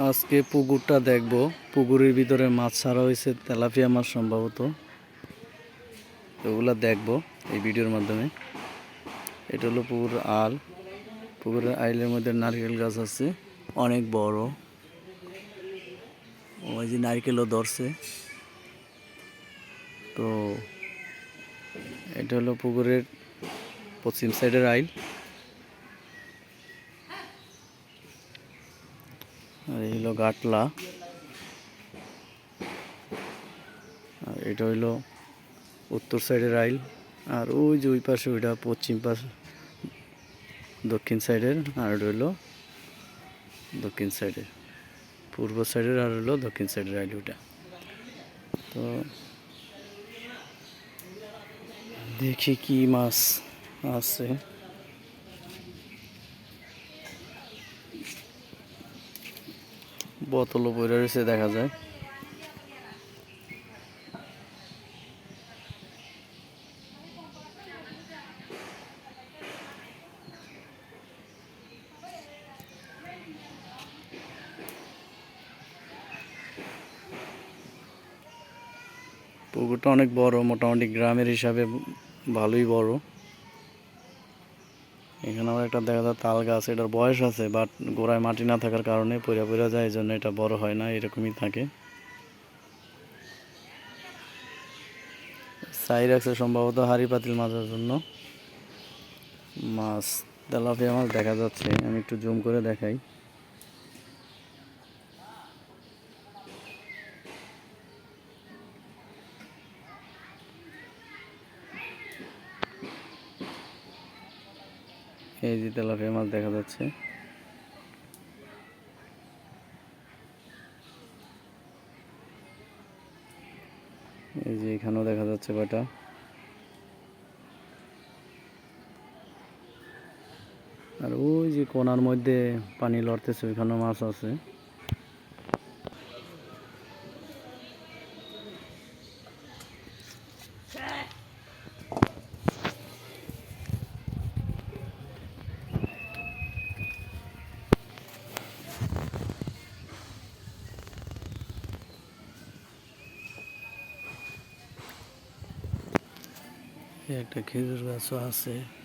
আজকে পুকুরটা দেখব। পুকুরের ভিতরে মাছ ছাড়া হয়েছে, তেলাপিয়া মাছ সম্ভবত। ওগুলা দেখব এই ভিডিওর মাধ্যমে। এটা হলো পুকুর আল। পুকুরের আইলের মধ্যে নারকেল গাছ আছে, অনেক বড়। ওই যে নারকেলও ধরছে। তো এটা হলো পুকুরের পশ্চিম সাইডের আইল। আর এই হলো গাটলা। আর এটা হইল উত্তর সাইডের আইল আর ওই যে ওই পাশে ওইটা পশ্চিম পাশে, দক্ষিণ সাইডের, আর ওটা হইল দক্ষিণ সাইডের। পূর্ব সাইডের আর হলো দক্ষিণ সাইডের আইল ওইটা। তো দেখি কি মাছ আছে। বোতলও পড়ে রয়েছে দেখা যায়। পুকুরটা অনেক বড় মোটামুটি গ্রামের হিসাবে ভালোই বড়। এখানে আবার একটা দেখা যায় তাল গাছ, এটার বয়স আছে বাট গোড়ায় মাটি না থাকার কারণে পইরা পইরা যায়, এই জন্য এটা বড় হয় না, এরকমই থাকে। সাই রাখছে সম্ভবত হাড়ি পাতিল মাছের জন্য। মাছ তেলাপিয়া মাছ দেখা যাচ্ছে, আমি একটু জুম করে দেখাই। এই যে তেলাপিয়া মাছ দেখা যাচ্ছে। এই যে এখানেও দেখা যাচ্ছে কয়টা। আর ওই যে কোনার মধ্যে পানি লড়তেছে, ওইখানেও মাছ আছে। একটা খেজুর গাছও আছে।